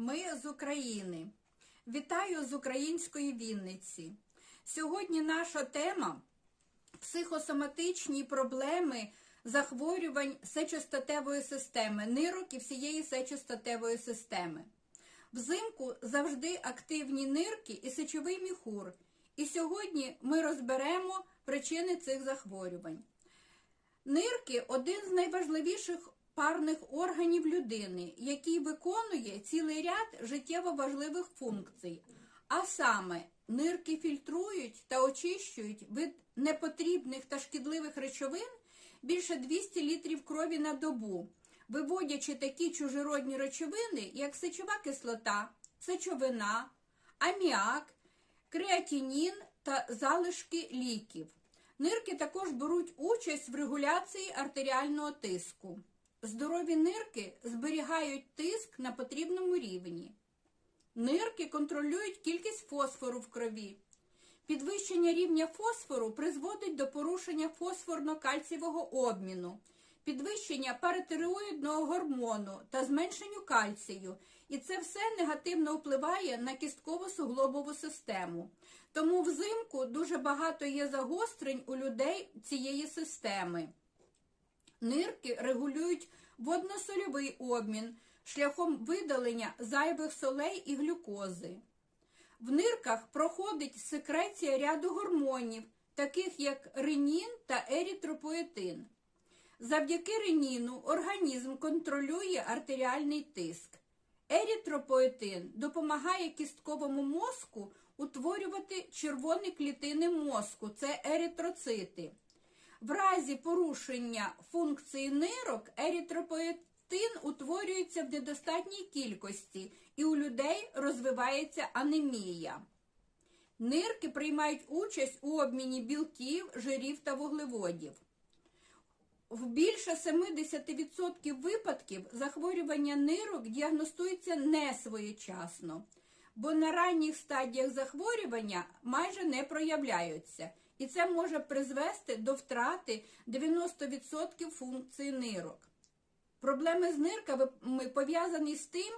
Ми з України. Вітаю з української Вінниці. Сьогодні наша тема психосоматичні проблеми захворювань сечостатевої системи, нирок і всієї сечостатевої системи. Взимку завжди активні нирки і сечовий міхур. І сьогодні ми розберемо причини цих захворювань. Нирки один з найважливіших парних органів людини, який виконує цілий ряд життєво важливих функцій. А саме нирки фільтрують та очищують від непотрібних та шкідливих речовин більше 200 літрів крові на добу, виводячи такі чужеродні речовини, як сечова кислота, сечовина, аміак, креатинін та залишки ліків. Нирки також беруть участь в регуляції артеріального тиску. Здорові нирки зберігають тиск на потрібному рівні. Нирки контролюють кількість фосфору в крові. Підвищення рівня фосфору призводить до порушення фосфорно-кальцієвого обміну, підвищення паратиреоїдного гормону та зменшенню кальцію. І це все негативно впливає на кістково-суглобову систему. Тому взимку дуже багато є загострень у людей цієї системи. Нирки регулюють водносольовий обмін шляхом видалення зайвих солей і глюкози. В нирках проходить секреція ряду гормонів, таких як ренін та ерітропоетин. Завдяки реніну організм контролює артеріальний тиск. Ерітропоетин допомагає кістковому мозку утворювати червоні клітини мозку, це еритроцити. В разі порушення функції нирок ерітропоетин утворюється в недостатній кількості і у людей розвивається анемія. Нирки приймають участь у обміні білків, жирів та вуглеводів. В більше 70% випадків захворювання нирок діагностується не своєчасно, бо на ранніх стадіях захворювання майже не проявляються, і це може призвести до втрати 90% функції нирок. Проблеми з нирками пов'язані з тим,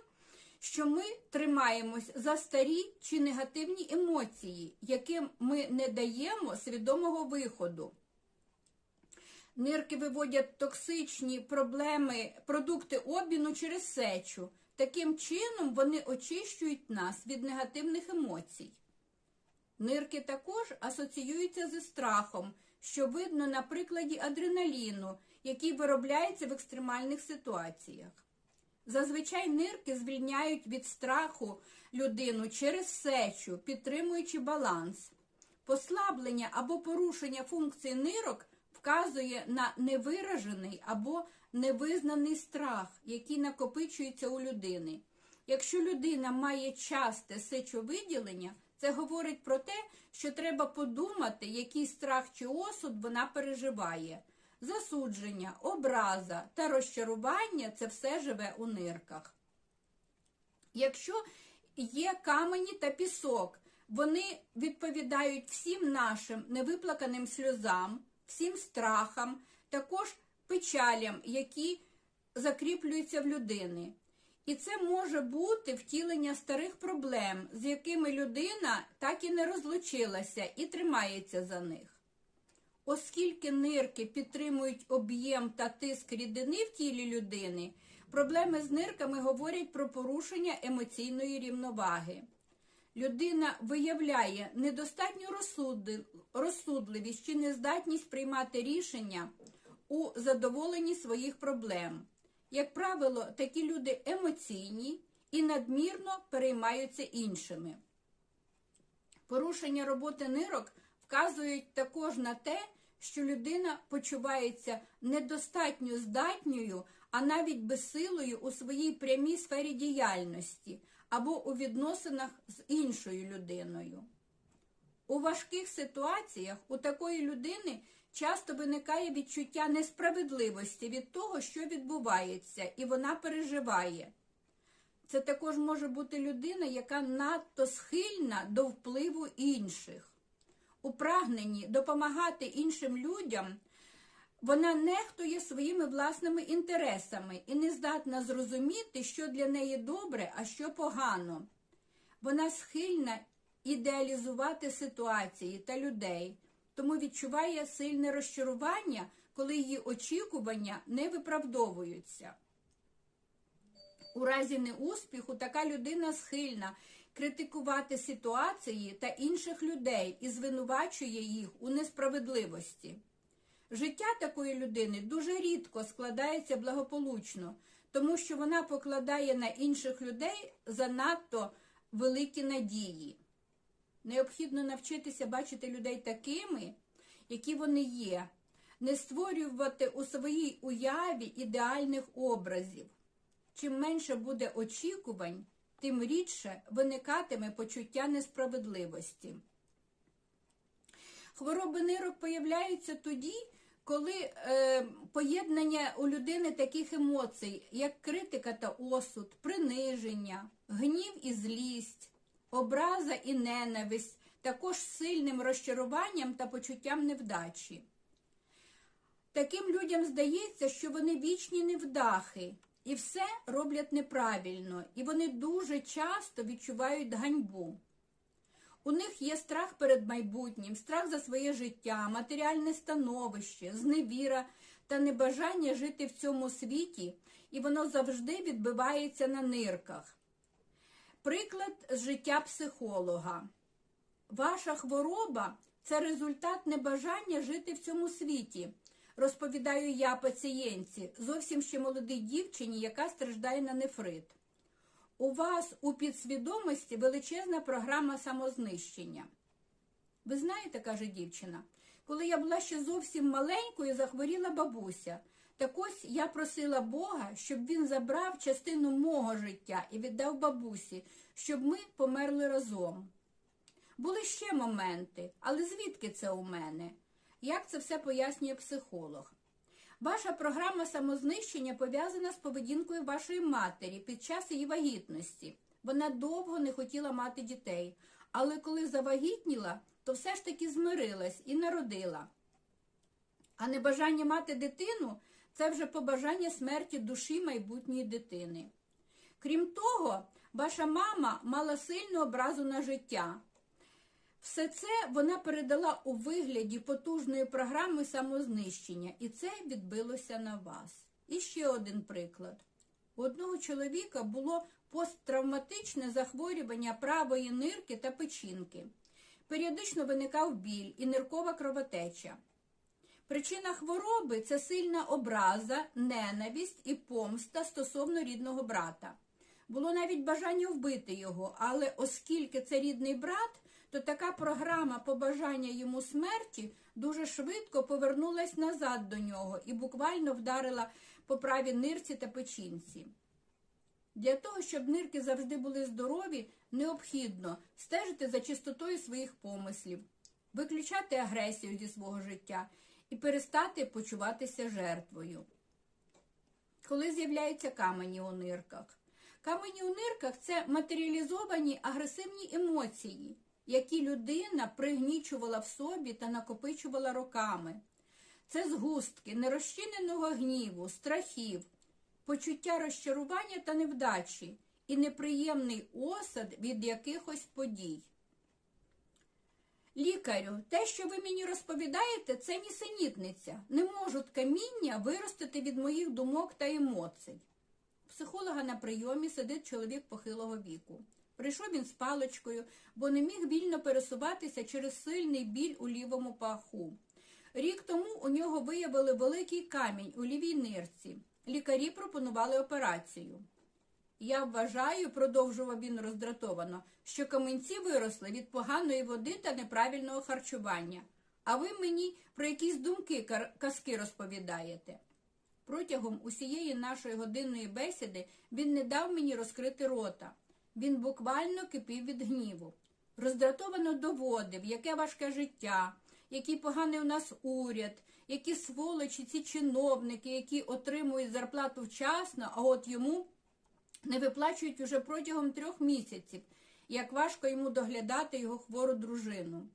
що ми тримаємось за старі чи негативні емоції, яким ми не даємо свідомого виходу. Нирки виводять токсичні проблеми, продукти обміну через сечу. Таким чином вони очищують нас від негативних емоцій. Нирки також асоціюються зі страхом, що видно на прикладі адреналіну, який виробляється в екстремальних ситуаціях. Зазвичай нирки звільняють від страху людину через сечу, підтримуючи баланс. Послаблення або порушення функції нирок вказує на невиражений або невизнаний страх, який накопичується у людини. Якщо людина має часте сечовиділення, це говорить про те, що треба подумати, який страх чи осуд вона переживає. Засудження, образа та розчарування це все живе у нирках. Якщо є камені та пісок, вони відповідають всім нашим невиплаканим сльозам, всім страхам, також печалям, які закріплюються в людини. І це може бути втілення старих проблем, з якими людина так і не розлучилася і тримається за них. Оскільки нирки підтримують об'єм та тиск рідини в тілі людини, проблеми з нирками говорять про порушення емоційної рівноваги. Людина виявляє недостатню розсудливість чи нездатність приймати рішення у задоволенні своїх проблем. Як правило, такі люди емоційні і надмірно переймаються іншими. Порушення роботи нирок вказують також на те, що людина почувається недостатньо здатньою, а навіть безсилою у своїй прямій сфері діяльності або у відносинах з іншою людиною. У важких ситуаціях у такої людини часто виникає відчуття несправедливості від того, що відбувається, і вона переживає. Це також може бути людина, яка надто схильна до впливу інших. У прагненні допомагати іншим людям Вона нехтує своїми власними інтересами і не здатна зрозуміти, що для неї добре, а що погано. Вона схильна ідеалізувати ситуації та людей, тому відчуває сильне розчарування, коли її очікування не виправдовуються. У разі неуспіху така людина схильна критикувати ситуації та інших людей і звинувачує їх у несправедливості. Життя такої людини дуже рідко складається благополучно, тому що вона покладає на інших людей занадто великі надії. Необхідно навчитися бачити людей такими, які вони є, не створювати у своїй уяві ідеальних образів. Чим менше буде очікувань, тим рідше виникатиме почуття несправедливості. Хвороби нирок появляються тоді, коли е, поєднання у людини таких емоцій, як критика та осуд, приниження, гнів і злість, образа і ненависть, також сильним розчаруванням та почуттям невдачі. Таким людям здається, що вони вічні невдахи і все роблять неправильно, і вони дуже часто відчувають ганьбу. У них є страх перед майбутнім, страх за своє життя, матеріальне становище, зневіра та небажання жити в цьому світі, і воно завжди відбивається на нирках. Приклад з життя психолога. Ваша хвороба це результат небажання жити в цьому світі, розповідаю я пацієнтці, зовсім ще молодій дівчині, яка страждає на нефрит. У вас у підсвідомості величезна програма самознищення. Ви знаєте, каже дівчина, коли я була ще зовсім маленькою, захворіла бабуся. Так ось я просила Бога, щоб він забрав частину мого життя і віддав бабусі, щоб ми померли разом. Були ще моменти, але звідки це у мене? Як це все пояснює психолог? Ваша програма самознищення пов'язана з поведінкою вашої матері під час її вагітності. Вона довго не хотіла мати дітей, але коли завагітніла, то все ж таки змирилась і народила. А небажання мати дитину це вже побажання смерті душі майбутньої дитини. Крім того, ваша мама мала сильну образу на життя. Все це вона передала у вигляді потужної програми самознищення, і це відбилося на вас. І ще один приклад. У одного чоловіка було посттравматичне захворювання правої нирки та печінки. Періодично виникав біль і ниркова кровотеча. Причина хвороби це сильна образа, ненависть і помста стосовно рідного брата. Було навіть бажання вбити його, але оскільки це рідний брат, то така програма побажання йому смерті дуже швидко повернулась назад до нього і буквально вдарила по правій нирці та печінці. Для того, щоб нирки завжди були здорові, необхідно стежити за чистотою своїх помислів, виключати агресію зі свого життя і перестати почуватися жертвою. Коли з'являються камені у нирках. Камені у нирках це матеріалізовані агресивні емоції, які людина пригнічувала в собі та накопичувала роками. Це згустки нерозчиненого гніву, страхів, почуття розчарування та невдачі і неприємний осад від якихось подій. Лікарю, те, що ви мені розповідаєте, це нісенітниця. Не можуть каміння виростити від моїх думок та емоцій. Психолога на прийомі сидить чоловік похилого віку. Прийшов він з паличкою, бо не міг вільно пересуватися через сильний біль у лівому паху. Рік тому у нього виявили великий камінь у лівій нирці. Лікарі пропонували операцію. Я вважаю, продовжував він роздратовано, що каменці виросли від поганої води та неправильного харчування. А ви мені про якісь думки казки розповідаєте. Протягом усієї нашої годинної бесіди він не дав мені розкрити рота. Він буквально кипів від гніву. Роздратовано доводив, яке важке життя, який поганий у нас уряд, які сволочі ці чиновники, які отримують зарплату вчасно, а от йому не виплачують уже протягом трьох місяців, як важко йому доглядати його хвору дружину.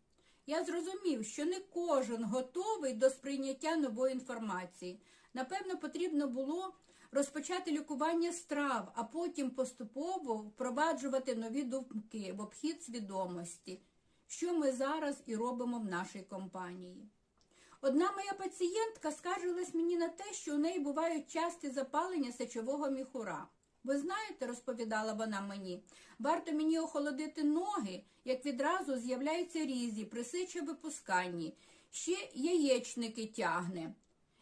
я зрозумів, що не кожен готовий до сприйняття нової інформації. Напевно, потрібно було розпочати лікування страв, а потім поступово впроваджувати нові думки в обхід свідомості, що ми зараз і робимо в нашій компанії. Одна моя пацієнтка скаржилась мені на те, що у неї бувають часті запалення сечового міхура. Ви знаєте, розповідала вона мені, варто мені охолодити ноги, як відразу з'являються різі при сечовипусканні, ще яєчники тягне.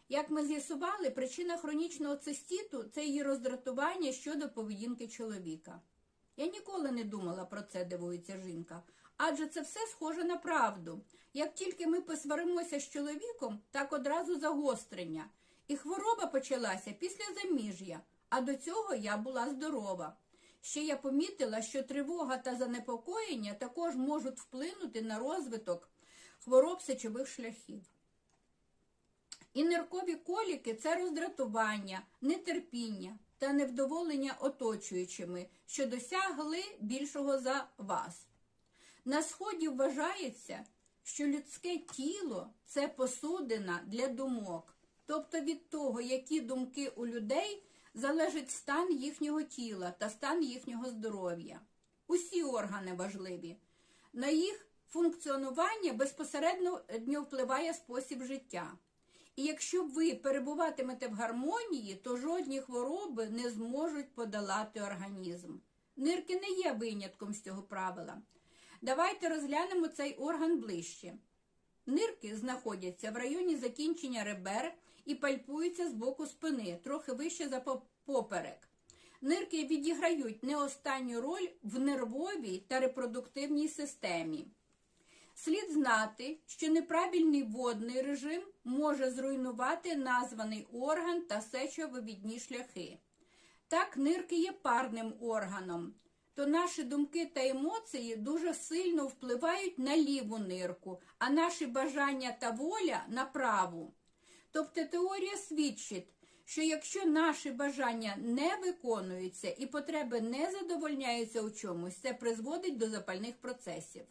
Як ми з'ясували, причина хронічного цистіту це її роздратування щодо поведінки чоловіка. Я ніколи не думала про це, дивується жінка. Адже це все схоже на правду. Як тільки ми посваримося з чоловіком, так одразу загострення. І хвороба почалася після заміжжя, а до цього я була здорова. Ще я помітила, що тривога та занепокоєння також можуть вплинути на розвиток хвороб сечових шляхів. І ниркові коліки це роздратування, нетерпіння та невдоволення оточуючими, що досягли більшого за вас. На сході вважається, що людське тіло це посудина для думок, тобто від того, які думки у людей залежить стан їхнього тіла та стан їхнього здоров'я. Усі органи важливі. На їх функціонування безпосередньо впливає спосіб життя. І якщо ви перебуватимете в гармонії, то жодні хвороби не зможуть подолати організм. Нирки не є винятком з цього правила. Давайте розглянемо цей орган ближче. Нирки знаходяться в районі закінчення ребер і пальпуються з боку спини, трохи вище за поперек. Нирки відіграють не останню роль в нервовій та репродуктивній системі. Слід знати, що неправильний водний режим може зруйнувати названий орган та сечовивідні шляхи. Так, нирки є парним органом, то наші думки та емоції дуже сильно впливають на ліву нирку, а наші бажання та воля на праву. Тобто теорія свідчить, що якщо наші бажання не виконуються і потреби не задовольняються у чомусь, це призводить до запальних процесів.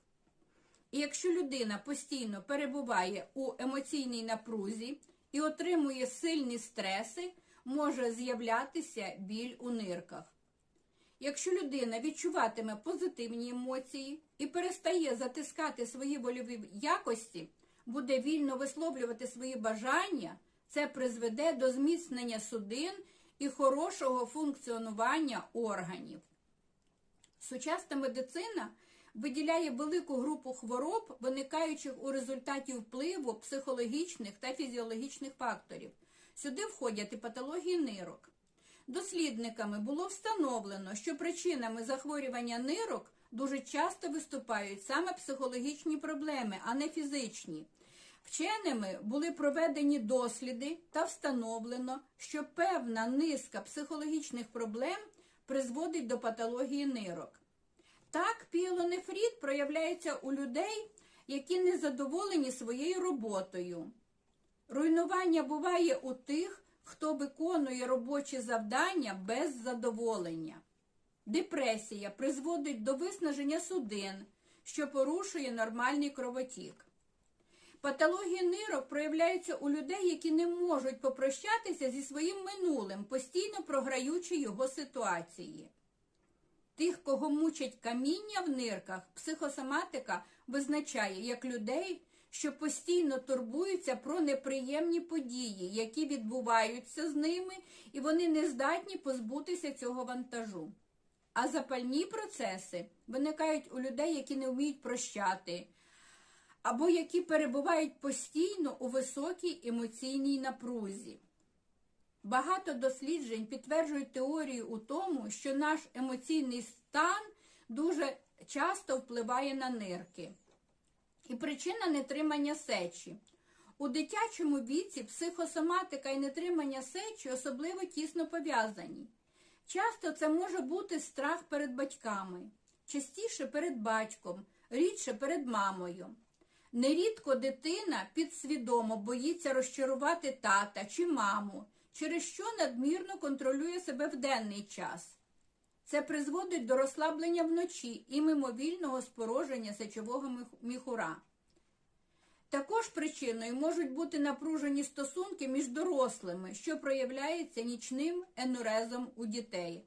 І якщо людина постійно перебуває у емоційній напрузі і отримує сильні стреси, може з'являтися біль у нирках. Якщо людина відчуватиме позитивні емоції і перестає затискати свої вольові якості, буде вільно висловлювати свої бажання, це призведе до зміцнення судин і хорошого функціонування органів. Сучасна медицина виділяє велику групу хвороб, виникаючих у результаті впливу психологічних та фізіологічних факторів. Сюди входять і патології нирок. Дослідниками було встановлено, що причинами захворювання нирок дуже часто виступають саме психологічні проблеми, а не фізичні. Вченими були проведені досліди та встановлено, що певна низка психологічних проблем призводить до патології нирок. Так, піелонефрит проявляється у людей, які не задоволені своєю роботою. Руйнування буває у тих, хто виконує робочі завдання без задоволення. Депресія призводить до виснаження судин, що порушує нормальний кровотік. Патології нирок проявляються у людей, які не можуть попрощатися зі своїм минулим, постійно програючи його ситуації. Тих, кого мучать каміння в нирках, психосоматика визначає як людей, що постійно турбуються про неприємні події, які відбуваються з ними, і вони не здатні позбутися цього вантажу. А запальні процеси виникають у людей, які не вміють прощати, або які перебувають постійно у високій емоційній напрузі. Багато досліджень підтверджують теорію у тому, що наш емоційний стан дуже часто впливає на нирки. І причина нетримання сечі. У дитячому віці психосоматика і нетримання сечі особливо тісно пов'язані. Часто це може бути страх перед батьками, частіше перед батьком, рідше перед мамою. Нерідко дитина підсвідомо боїться розчарувати тата чи маму через що надмірно контролює себе в денний час. Це призводить до розслаблення вночі і мимовільного спороження сечового міхура. Також причиною можуть бути напружені стосунки між дорослими, що проявляється нічним енурезом у дітей.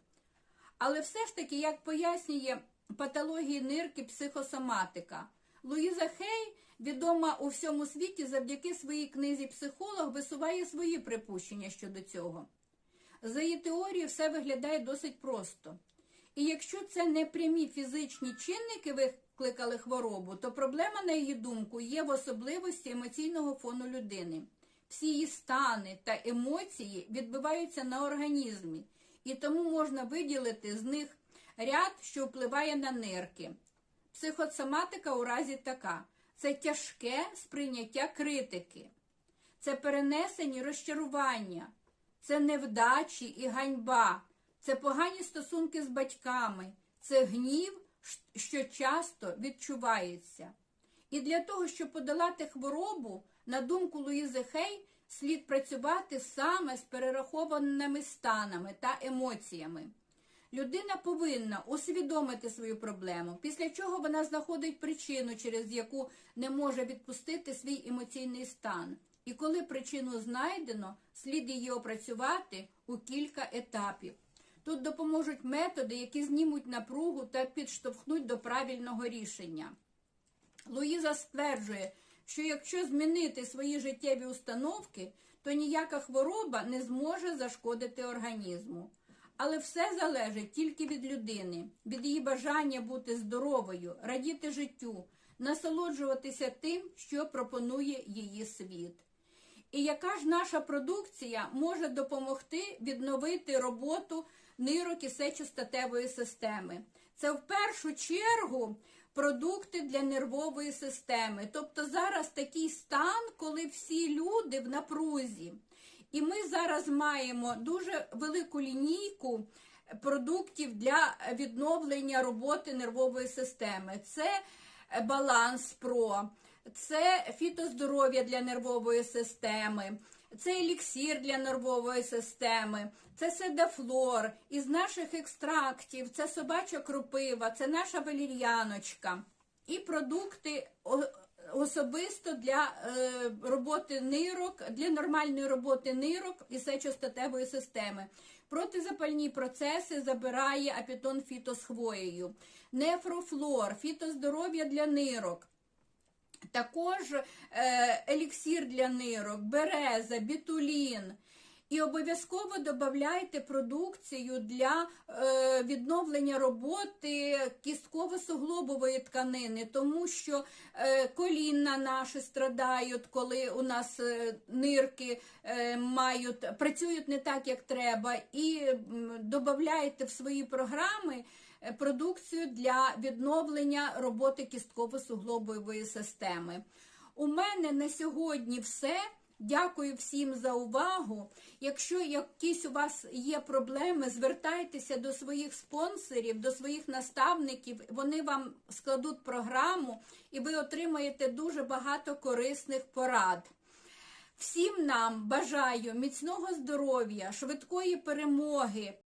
Але все ж таки, як пояснює патології нирки психосоматика, Луїза Хей, відома у всьому світі завдяки своїй книзі Психолог, висуває свої припущення щодо цього. За її теорією, все виглядає досить просто. І якщо це не прямі фізичні чинники викликали хворобу, то проблема, на її думку, є в особливості емоційного фону людини. Всі її стани та емоції відбиваються на організмі, і тому можна виділити з них ряд, що впливає на нирки. Психосоматика у разі така: це тяжке сприйняття критики, це перенесені розчарування, це невдачі і ганьба, це погані стосунки з батьками, це гнів, що часто відчувається. І для того, щоб подолати хворобу, на думку Луїзи Хей, слід працювати саме з перерахованими станами та емоціями. Людина повинна усвідомити свою проблему, після чого вона знаходить причину, через яку не може відпустити свій емоційний стан. І коли причину знайдено, слід її опрацювати у кілька етапів. Тут допоможуть методи, які знімуть напругу та підштовхнуть до правильного рішення. Луїза стверджує, що якщо змінити свої життєві установки, то ніяка хвороба не зможе зашкодити організму. Але все залежить тільки від людини, від її бажання бути здоровою, радіти життю, насолоджуватися тим, що пропонує її світ. І яка ж наша продукція може допомогти відновити роботу і системи? Це в першу чергу продукти для нервової системи. Тобто зараз такий стан, коли всі люди в напрузі. І ми зараз маємо дуже велику лінійку продуктів для відновлення роботи нервової системи. Це баланс ПРО, це фітоздоров'я для нервової системи, це еліксір для нервової системи, це седафлор із наших екстрактів, це собача кропива, це наша валір'яночка. І продукти особисто для е, роботи нирок, для нормальної роботи нирок і сечостатевої системи. Протизапальні процеси забирає апітон фіто з хвоєю, нефрофлор, фітоздоров'я для нирок. Також е, еліксір для нирок, береза, бітулін. І обов'язково додавайте продукцію для е, відновлення роботи кістково-суглобової тканини, тому що е, колінна наші страдають, коли у нас е, нирки е, мають, працюють не так, як треба, і додавайте в свої програми. Е, Продукцію для відновлення роботи кістково-суглобової системи. У мене на сьогодні все. Дякую всім за увагу. Якщо якісь у вас є проблеми, звертайтеся до своїх спонсорів, до своїх наставників. Вони вам складуть програму і ви отримаєте дуже багато корисних порад. Всім нам бажаю міцного здоров'я, швидкої перемоги.